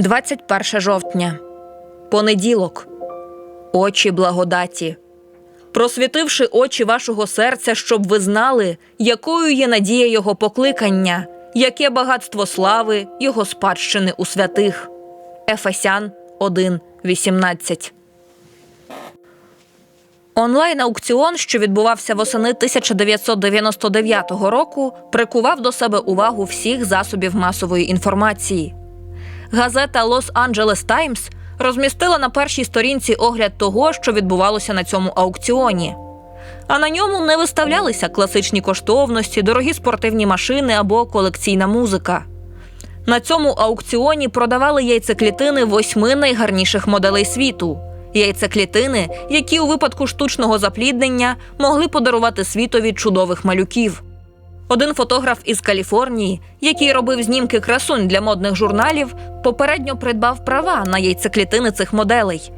21 жовтня. Понеділок. Очі благодаті. Просвітивши очі вашого серця, щоб ви знали, якою є надія Його покликання, яке багатство слави Його спадщини у святих. Ефесян 1.18 Онлайн-аукціон, що відбувався восени 1999 року, прикував до себе увагу всіх засобів масової інформації. Газета Los-Angeles Times розмістила на першій сторінці огляд того, що відбувалося на цьому аукціоні. А на ньому не виставлялися класичні коштовності, дорогі спортивні машини або колекційна музика. На цьому аукціоні продавали яйцеклітини восьми найгарніших моделей світу. Яйцеклітини, які у випадку штучного запліднення могли подарувати світові чудових малюків. Один фотограф із Каліфорнії, який робив знімки красунь для модних журналів, попередньо придбав права на яйцеклітини цих моделей.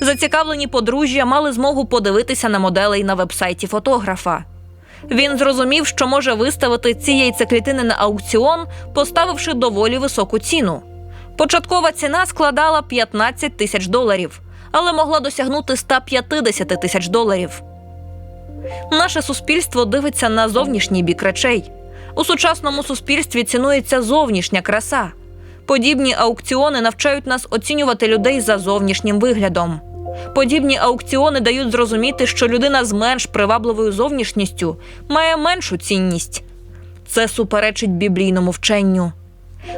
Зацікавлені подружжя мали змогу подивитися на моделей на вебсайті фотографа. Він зрозумів, що може виставити ці яйцеклітини на аукціон, поставивши доволі високу ціну. Початкова ціна складала 15 тисяч доларів, але могла досягнути 150 тисяч доларів. Наше суспільство дивиться на зовнішній бік речей. У сучасному суспільстві цінується зовнішня краса. Подібні аукціони навчають нас оцінювати людей за зовнішнім виглядом. Подібні аукціони дають зрозуміти, що людина з менш привабливою зовнішністю має меншу цінність. Це суперечить біблійному вченню.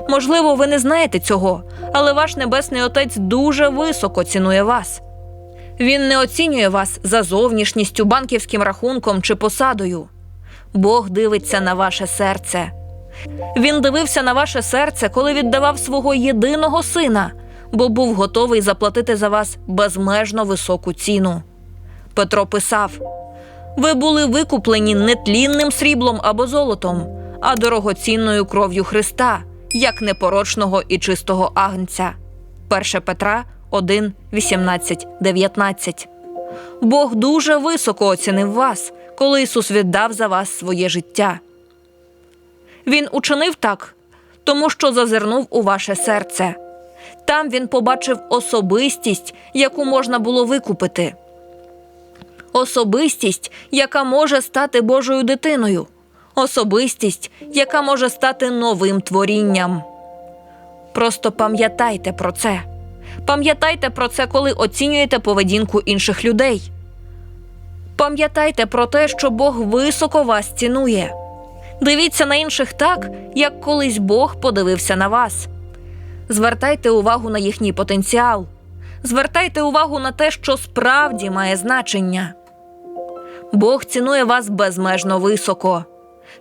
Можливо, ви не знаєте цього, але ваш небесний отець дуже високо цінує вас. Він не оцінює вас за зовнішністю, банківським рахунком чи посадою. Бог дивиться на ваше серце. Він дивився на ваше серце, коли віддавав свого єдиного сина, бо був готовий заплатити за вас безмежно високу ціну. Петро писав: Ви були викуплені не тлінним сріблом або золотом, а дорогоцінною кров'ю Христа, як непорочного і чистого агнця. 1 Петра 1, 18, 19. Бог дуже високо оцінив вас, коли Ісус віддав за вас своє життя. Він учинив так, тому що зазирнув у ваше серце. Там він побачив особистість, яку можна було викупити. Особистість, яка може стати Божою дитиною. Особистість, яка може стати новим творінням. Просто пам'ятайте про це. Пам'ятайте про це, коли оцінюєте поведінку інших людей. Пам'ятайте про те, що Бог високо вас цінує. Дивіться на інших так, як колись Бог подивився на вас. Звертайте увагу на їхній потенціал. Звертайте увагу на те, що справді має значення. Бог цінує вас безмежно високо.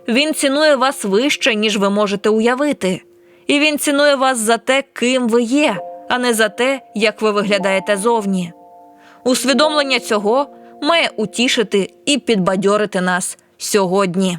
Він цінує вас вище, ніж ви можете уявити. І він цінує вас за те, ким ви є, а не за те, як ви виглядаєте зовні. Усвідомлення цього має утішити і підбадьорити нас сьогодні.